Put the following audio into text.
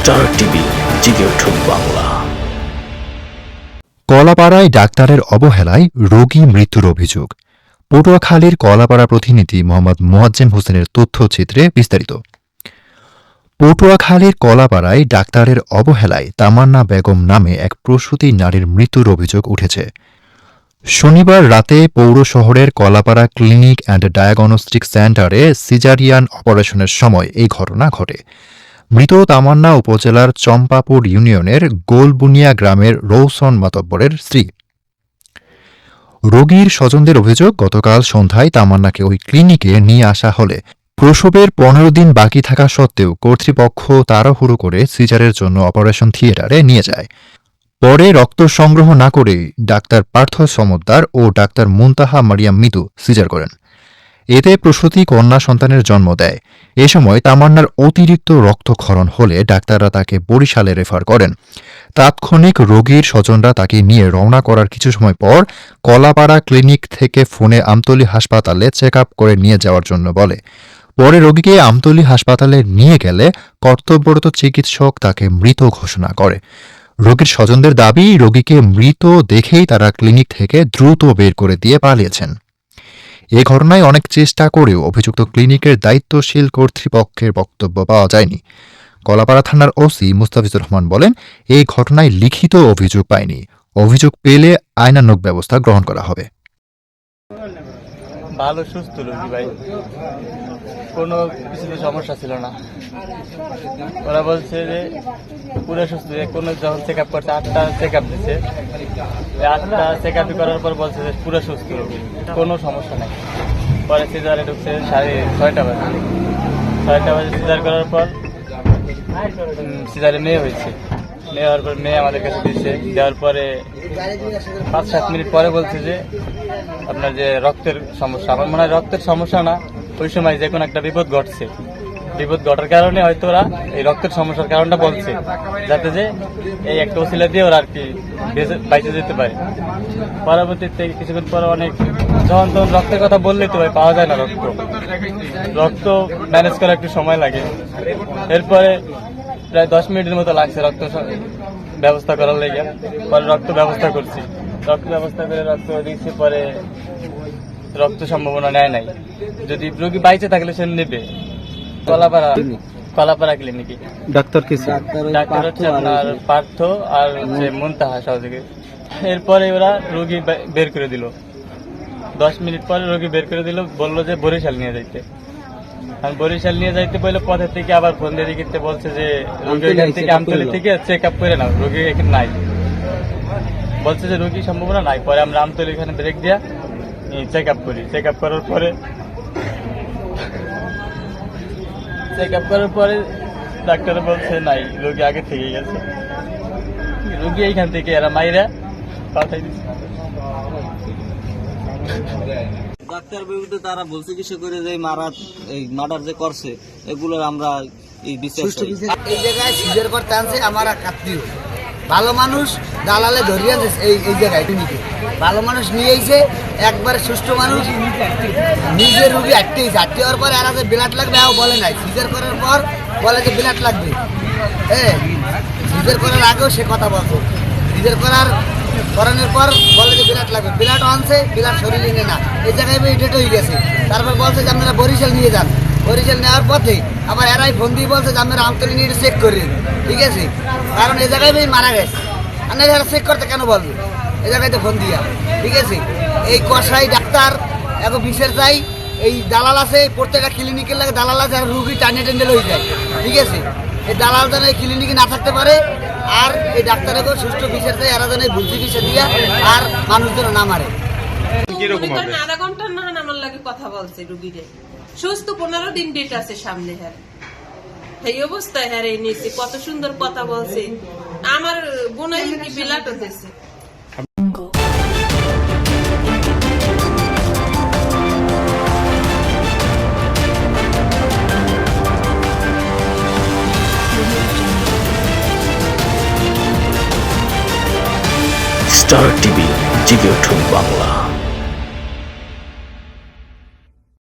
Star TV উঠুন বাংলা কলাপাড়ায় ডাক্তারের অবহেলায় রোগী মৃত্যুর অভিযোগ। পটুয়াখালীর কলাপাড়া প্রতিনিধি মোহাম্মদ মোয়াজ্জেম হোসেনের তথ্যচিত্রে বিস্তারিত। পটুয়াখালীর কলাপাড়ায় ডাক্তারের অবহেলায় তামান্না বেগম নামে এক প্রসূতি নারীর মৃত্যুর অভিযোগ উঠেছে। শনিবার রাতে পৌর শহরের কলাপাড়া ক্লিনিক অ্যান্ড ডায়াগনস্টিক সেন্টারে সিজারিয়ান অপারেশনের সময় এই ঘটনা ঘটে। মৃত তামান্না উপজেলার চম্পাপুর ইউনিয়নের গোলবুনিয়া গ্রামের রৌসন মাতব্বরের স্ত্রী। রোগীর স্বজনদের অভিযোগ, গতকাল সন্ধ্যায় তামান্নাকে ওই ক্লিনিকে নিয়ে আসা হলে প্রসবের পনেরো দিন বাকি থাকা সত্ত্বেও কর্তৃপক্ষ তাড়াহুড়ো করে সিজারের জন্য অপারেশন থিয়েটারে নিয়ে যায়। পরে রক্ত সংগ্রহ না করেই ডাক্তার পার্থ সমদ্দার ও ডাক্তার মুনতাহা মারিয়াম মিতু সিজার করেন। এতে প্রসূতি কন্যা সন্তানের জন্ম দেয়। এ সময় তামান্নার অতিরিক্ত রক্তক্ষরণ হলে ডাক্তাররা তাকে বরিশালে রেফার করেন। তাৎক্ষণিক রোগীর স্বজনরা তাকে নিয়ে রওনা করার কিছু সময় পর কলাপাড়া ক্লিনিক থেকে ফোনে আমতলী হাসপাতালে চেক করে নিয়ে যাওয়ার জন্য বলে। পরে রোগীকে আমতলী হাসপাতালে নিয়ে গেলে কর্তব্যরত চিকিৎসক তাকে মৃত ঘোষণা করে। রোগীর স্বজনদের দাবি, রোগীকে মৃত দেখেই তারা ক্লিনিক থেকে দ্রুত বের করে দিয়ে পালিয়েছেন। এ ঘটনায় অনেক চেষ্টা করেও অভিযুক্ত ক্লিনিকের দায়িত্বশীল কর্তৃপক্ষের বক্তব্য পাওয়া যায়নি। কলাপাড়া থানার ওসি মুস্তাফিজুর রহমান বলেন এই ঘটনায় লিখিত অভিযোগ পায়নি। অভিযোগ পেলে আইনানুগ ব্যবস্থা গ্রহণ করা হবে। ভালো, সুস্থ রোগী ভাই। কোনো কিছুতে সমস্যা ছিল না। ওরা বলছে যে, পুরো সুস্থ। কোনো যখন চেক আপ করছে, আটটা চেক আপ দিচ্ছে আটটা চেক আপ করার পর বলছে যে, পুরো সুস্থ রোগী। কোনো সমস্যা নাই। পরে সিজারে ঢুকছে সাড়ে ছয়টা বাজে। ছয়টা বাজে সিজার করার পর সিজারে মেয়ে হয়েছে। মেয়ে হওয়ার পর মেয়ে আমাদের কাছে দিচ্ছে দেওয়ার পরে পাঁচ সাত মিনিট পরে বলছে যে আপনার যে রক্তের সমস্যা, আমার মনে হয় রক্তের সমস্যা না, ওই সময় যে কোনো একটা বিপদ ঘটছে। বিপদ ঘটার কারণে হয়তো ওরা এই রক্তের সমস্যার কারণটা বলছে, যাতে যে এই একটা ওসিলা দিয়ে ওরা আর কি বাইচে যেতে পারে। পরবর্তীতে কিছুক্ষণ পর অনেক যখন তখন রক্তের কথা বললেই তো ভাই, পাওয়া যায় না রক্ত। রক্ত ম্যানেজ করা একটু সময় লাগে। এরপরে প্রায় দশ মিনিটের মতো লাগছে রক্ত ব্যবস্থা করার লেগে। পরে রক্ত ব্যবস্থা করছি। রক্ত ব্যবস্থা করে রক্ত দিচ্ছি পরে রক্ত সম্ভাবনা নেয় নাই। যদি রোগী বাইচে থাকলে সে নেবে। কলাপাড়া কলাপাড়া ক্লিনিকে ডাক্তার কে ডাক্তার হচ্ছে আপনার পার্থ আর হচ্ছে মুনতাহা সহযোগে। এরপরে ওরা রোগী বের করে দিল। দশ মিনিট পরে রোগী বের করে দিল বলল যে বরিশাল নিয়ে যাইতে। আমি বরিশাল নিয়ে যাইতে বলে পথের থেকে আবার ফোন দিয়ে বলছে যে রোগী এখান থেকে আমতলি থেকে চেক আপ করে নাও রোগী এখানে নাই। বলছে যে রোগী সম্ভাবনা নাই। পরে আমরা আমতলি এখানে ব্রেক দিয়া চেক আপ করি। চেক আপ করার পরে চেক আপ করার পরে ডাক্তার বলছে নাই রোগী আগে থেকে গেছে। রোগী এইখান থেকে এরা মাইরা পাঠাই দিচ্ছে ডাক্তার বিরুদ্ধে তারা ভুল চিকিৎসা করে যে মারা এই মার্ডার যে করছে এগুলো আমরা এই বিশ্বাস এই জায়গায় সিজার করতে আনছে আমার ভালো মানুষ দালালে ধরিয়ে আনছে এই এই জায়গায় ক্লিনিকে ভালো মানুষ নিয়ে এসে একবারে সুস্থ মানুষ নিজের রুগী আটকে গেছে আটকে হওয়ার পর এরা যে ব্লাড লাগবে এও বলে নাই। সিজার করার পর বলে যে ব্লাড লাগবে। হ্যাঁ সিজার করার আগেও সে কথা বলতো সিজার করার, করানোর পর বলে যে বিরাট লাগবে। বিরাট আনছে বিরাট শরীরে না। এই জায়গায় ডেট হয়ে গেছে। তারপর বলছে যে আপনারা বরিশাল নিয়ে যান। বরিশাল নেওয়ার পথে আবার এরাই ফোন দিয়ে বলছে যে আপনারা আমতলি নিয়ে চেক করি। ঠিক আছে? কারণ এই জায়গায় ভাই মারা গেছে। আর না এরা চেক করতে কেন বলবে? এই জায়গায় তো ফোন দিয়া। ঠিক আছে? এই কষাই ডাক্তার এখন বিষের চাই এই দালাল আছে প্রত্যেকটা ক্লিনিকের লাগে দালাল আছে আর রুগী টানে টেন্ডে হয়ে যায়। ঠিক আছে? এই দালাল যেন এই ক্লিনিকে না থাকতে পারে আর এই ডাক্তারকে সুস্থ বিচার চাই এরা যেন এই ভুল চিকিৎসা দিয়া আর মানুষ যেন না মারে। আধা ঘণ্টা না আমার লাগে কথা বলছে রুগীরে সুস্থ পনেরো দিন ডেট আছে সামনে হ্যাঁ। এই অবস্থায় হ্যাঁ নিয়েছে। কত সুন্দর কথা বলছে। আমার বোনাই বিলাট হতেছে স্টার টিভি, জেগে উঠুন বাংলা।